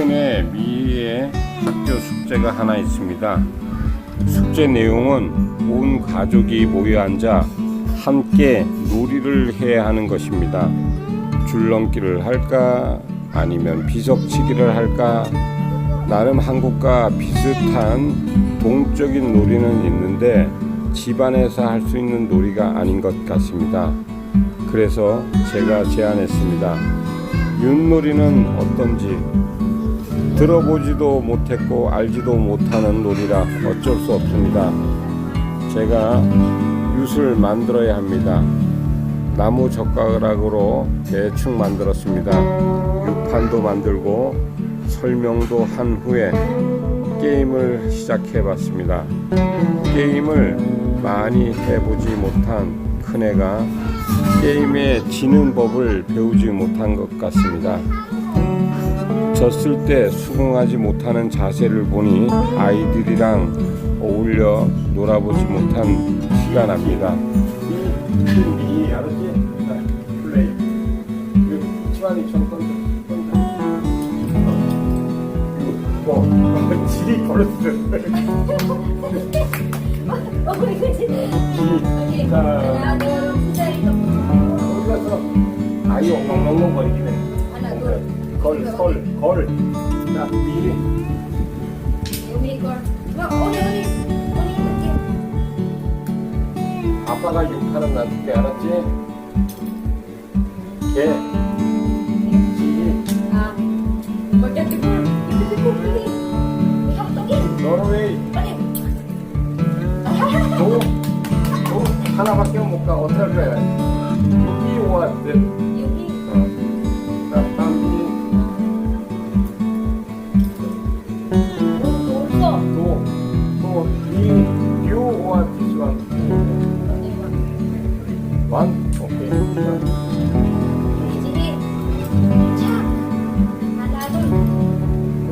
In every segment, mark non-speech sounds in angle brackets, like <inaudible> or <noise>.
큰애 미희의 학교 숙제가 하나 있습니다. 숙제 내용은 온 가족이 모여 앉아 함께 놀이를 해야 하는 것입니다. 줄넘기를 할까 아니면 비석치기를 할까 나름 한국과 비슷한 동적인 놀이는 있는데 집안에서 할 수 있는 놀이가 아닌 것 같습니다. 그래서 제가 제안했습니다. 윷놀이는 어떤지 들어보지도 못했고 알지도 못하는 놀이라 어쩔 수 없습니다. 제가 윷을 만들어야 합니다. 나무 젓가락으로 대충 만들었습니다. 육판도 만들고 설명도 한 후에 게임을 시작해 봤습니다. 게임을 많이 해보지 못한 큰애가 게임에 지는 법을 배우지 못한 것 같습니다. 졌을 때 수긍하지 못하는 자세를 보니 아이들이랑 어울려 놀아보지 못한 티가 납니다. 이 알았지? 플레이. 그 치환이 좀. 자? 아이 엉엉엉엉 거리기네. Anak tu. 걸, 걸, 걸. 자, 미. Unicorn. Mak, oleh oleh. Oleh oleh. 아빠가 욕하는 놔줄게 알았지? 개, 지, Ah. 노르웨이, 하나밖에 못 가. 어떻게 할 거야? 이 오한테. Yuki.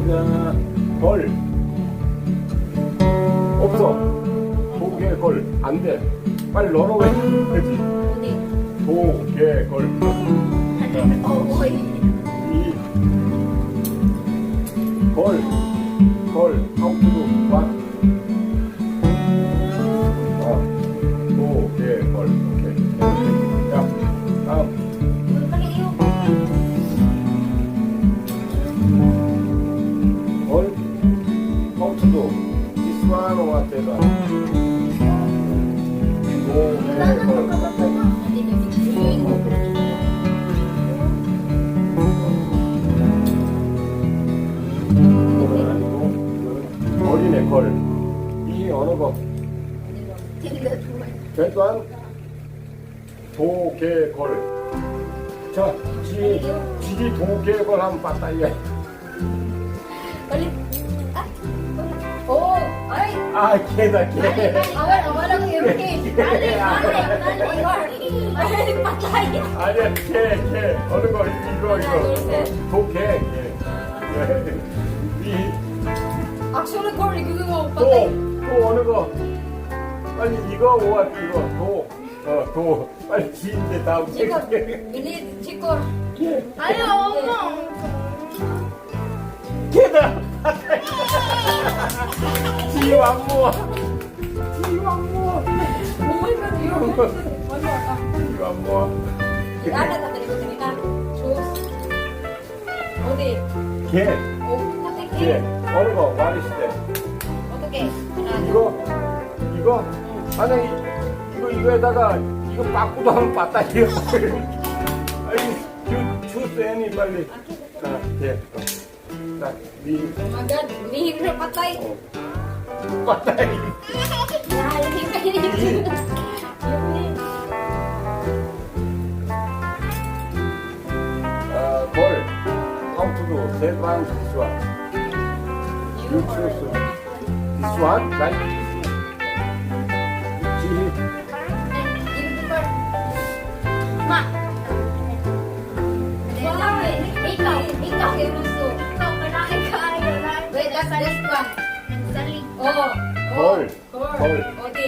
그다음 걸 없어 도개 걸안 돼. 빨리 넣어 왜? 그지? 도개 걸. Oh, oi. 이 걸, 걸, 아웃도 완. 걸. Nanti dia fikir. 이거는 아니고 이거는 걸이네 걸. 이 어느 거? Tiga tu. 대단 도개 걸. 자, 지 지리 도개 걸 한번 봤다 이게. Balik. Ah. Oh, ay. 아 개다 개. Awal awal aku yang okey. Balik balik balik. Balik patah ya. 아니야 개 개. 어느 거 이거 이거. 도 개 개. 이 Aksiyonu kor gitu mau 또, patah. 또 어느 거? 빨리 이거 오와 이거 도. 어, 도. 빨리 지인데 다음. 개. Ini cikor. 개. Ayo omong. 개다. Mana tak? 지왕모. Ada tak tadi kau cerita? Terus. Ode. 개. Oh, kata 개. ke? 어느 거? 와리스 때. Oke ke? 이거 이거 만약 이- 이거 이거에다가 이거 바꾸도 하면 이거. 아니 주 주세니 빨리. 자, 예. 어. 자, 니 Oh my god, ni bener patah. 어. 봤다 이. Nah, ini kan ini. Ini. 어, 걸. 카운트도 세반 디스완. 유 추스. 디스완. 라이. 지. Ini cikor. Mak. Wah, ikaw, ikaw yung masuk. Ikaw pa na ikaw. 걸, 걸. 걸. 어디?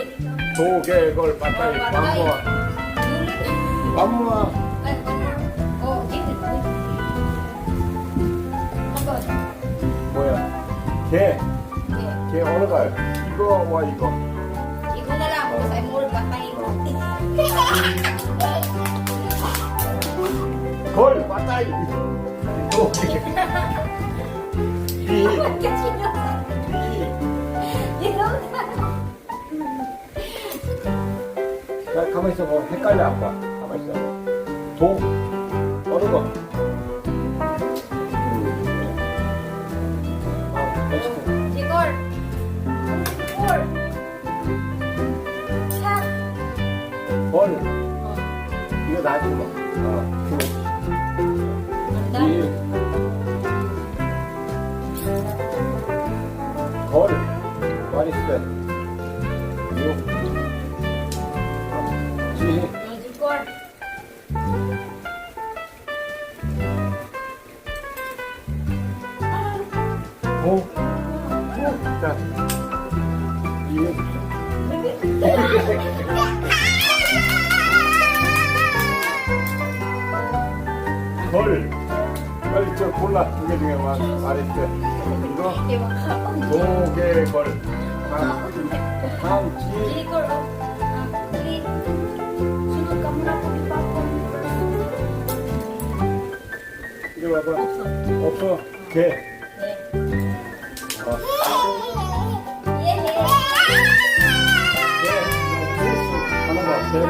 조개걸 어, 빠따리 밤모아. 밤모아. 뭐야? 개. 개. 개 어느 갈? 이거 와 이거. 이거 나랑 뭐 사이 모를 빠빠이. 걸 빠따리 조개 <laughs> 가만히 있어. 뭐 헷갈려 아빠. 가만히 있어. 도 어느 거? 음. 아, 멋있다. Sikor. Sa. 벌. Oh. 이거 놔주고 봐. 어, 그거. Anda. 이. 걸. Is that? 자. 이. 걸. 빨리 저 골라. 두 개 중에 말, 말했어. 이거. 도개 걸. oh. Ah, Papa. 이리 와봐. 없어. 개. 비싸.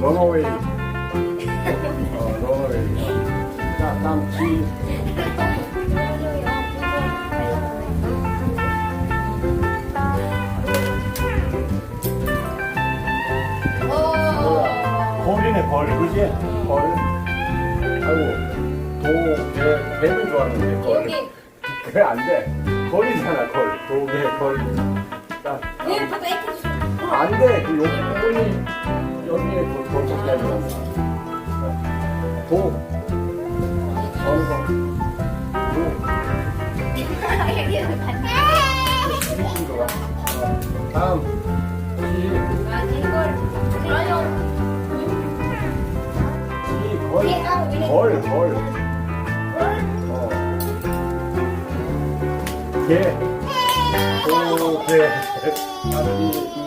런어웨이. 어, 런어웨이. 자, 다음 지. 벌이네, 벌. 그지? 벌. 아이고. 도, 개, 개는 좋아하는데, 걸. 여기. 그래, 안 돼. 걸이잖아, 걸. 도, 개, 걸. 자. Patay ka siya. 안 돼. 그 여기, 여기에 도, 도착해야 돼. 도. 어느. 어. 다음. 지, 지, 걸. 걸, 걸. 어. 개. 도, 개. 아,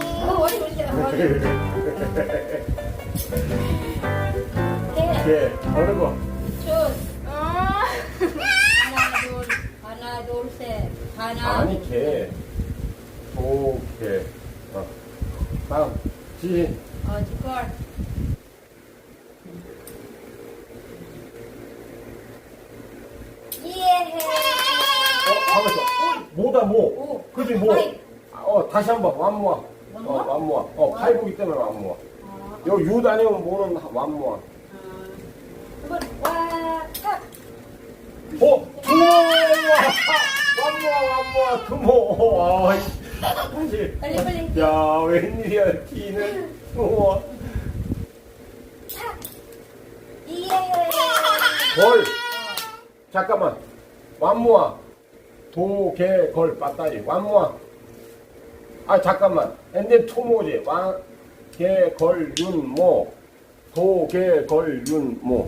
개. 어느 거? 아니, 개. 도, 개. 어. 다음. 지. 어, 있어. 뭐다, 뭐. 오. 그지, 뭐. 파이. 어, 다시 한 번. 완모아. 어, 완모아? 완모아. 어, 파이브기 때문에 완모아. 요, 유 다니면 뭐는 완모아. 어, 투모아! 완모아, 완모아, 투모. 와, 씨. 다시. 빨리, 빨리. 야, 웬일이야, 티는. 투모아. 걸. 잠깐만. 완모아. 도, 개, 걸, 빠따리. 완모아. 아, 잠깐만. 엔데 투모지. 완, 개, 걸, 윤, 모. 도, 개, 걸, 윤, 모.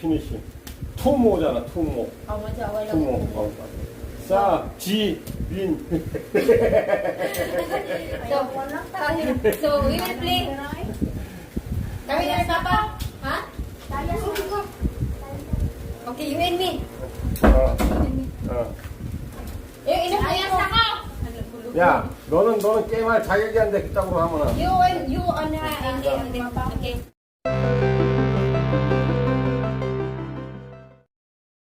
피니시. 투모잖아, 투모. 투모. 어. 자, 지, 린. So, so we will play. Kami na Papa? Ha? Okay, you and me. 어, 어. Yung inasaya sa ka. 야, 너는, 너는 게임할 자격이 안 돼. 그따구로 하면은. You and you on uh, and and okay.